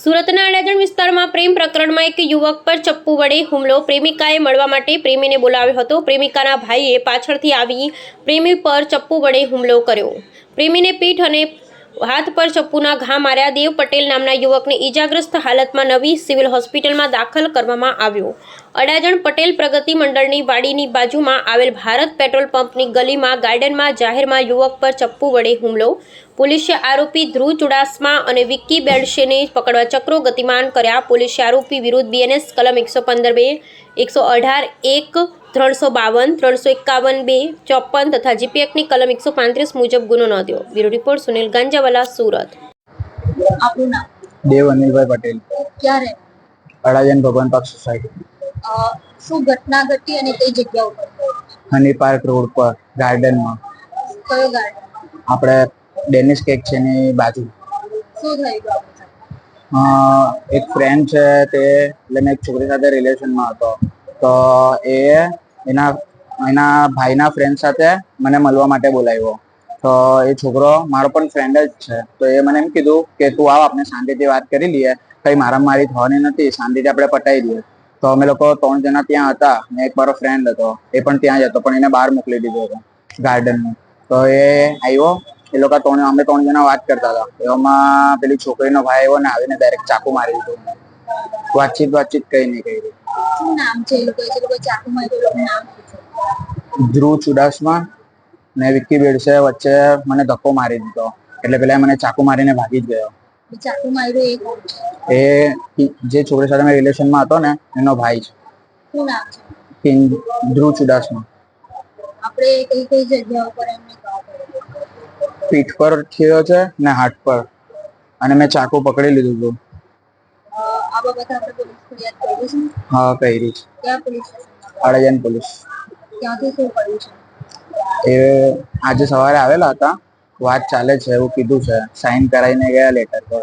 સુરતના અડાજણ વિસ્તારમાં પ્રેમ પ્રકરણમાં એક યુવક પર ચપ્પુ વડે હુમલો. પ્રેમિકાએ મળવા માટે પ્રેમીને બોલાવ્યો હતો. પ્રેમિકાના ભાઈએ પાછળથી આવી પ્રેમી પર ચપ્પુ વડે હુમલો કર્યો. પ્રેમીને પીઠ અને હાથ પર ચપ્પુના ઘા માર્યા દેવ પટેલ નામના યુવકને ઈજાગ્રસ્ત હાલતમાં નવી સિવિલ હોસ્પિટલમાં દાખલ કરવામાં આવ્યો. અડાજણ પટેલ પ્રગતિ મંડળની વાડીની બાજુમાં આવેલ ભારત પેટ્રોલ પંપની ગલીમાં ગાર્ડનમાં જાહેરમાં યુવક પર ચપ્પુ વડે હુમલો. પોલીસે આરોપી ધ્રુવ ચુડાસમા અને વિક્કી બેડશેને પકડવા ચક્રો ગતિમાન કર્યા. પોલીસે આરોપી વિરુદ્ધ બીએનએસ કલમ એકસો પંદર બે એકસો અઢાર એક ત્રણસો બાવન ત્રણસો એકાવન બે ચોપન તથા જીપીએફની કલમ એકસો પાંત્રીસ મુજબ ગુનો નોંધ્યો. Bureau report Sunil Ganjawala Surat. આપણું નામ? દેવ અનિલભાઈ પટેલ. ક્યારે? અડાજન ભગવાન પાક સોસાયટી. શું ઘટના ઘટી અને કઈ જગ્યા ઉપર? હની પાર્ક રોડ પર ગાર્ડનમાં. કયો ગાર્ડન? આપણે ડેનિસ કેક છે ને બાજુ. શું થયું એક ફ્રેન્ડ છે તે એટલે મેં એક છોકરી સાથે રિલેશનમાં હતો. તો એ એના એના ભાઈના ફ્રેન્ડ સાથે મને મળવા માટે બોલાવ્યો. તો એ છોકરો મારો પણ ફ્રેન્ડ જ છે. તો એ મને એમ કીધું કે તું આવ, આપણે શાંતિથી વાત કરી લઈએ. કઈ મારામારી થવાની નથી, શાંતિથી આપણે પટાઈ દઈએ. તો અમે લોકો ત્રણ જણા ત્યાં હતા. ને એક મારો ફ્રેન્ડ હતો. એ પણ ત્યાં જ હતો, પણ એને બહાર મોકલી દીધો હતો ગાર્ડનમાં તો એ આવ્યો એ લોકો ત્રણ, અમે ત્રણ જણા વાત કરતા હતા. એમાં પેલી છોકરીનો ભાઈ આવ્યો ને આવીને ડાયરેક્ટ ચાકુ મારી દીધો. વાતચીત વાતચીત કઈ નહીં કરી. શું નામ છે એ લોકો? જે લોકો ચાકુ માર્યું એ લોકોનું નામ ધ્રુવ ચુડાસમા ને વિક્કી બેડસે વચ્ચે મને ધક્કો મારી દીધો. એટલે પેલા મને ચાકુ મારીને ભાગી જ ગયો. એ ચાકુ માર્યું એ કોણ? છે એ જે છોકરી સાથે મેં રિલેશનમાં હતો ને એનો ભાઈ છે. શું નામ છે? કિંગ ધ્રુવ ચુડાસમા. આપણે કઈ કઈ જગ્યા ઉપર એમને પીઠ પર થયો છે ને હાથ પર. અને મેં ચાકુ પકડી લીધું હતું. હા કરી છે. ક્યાં પોલીસ. ક્યાંથી શું કર્યું છે એ આજે સવારે આવેલા હતા. વાત ચાલે છે, એવું કીધું છે. સાઈન કરાવીને ગયા લેટર પર.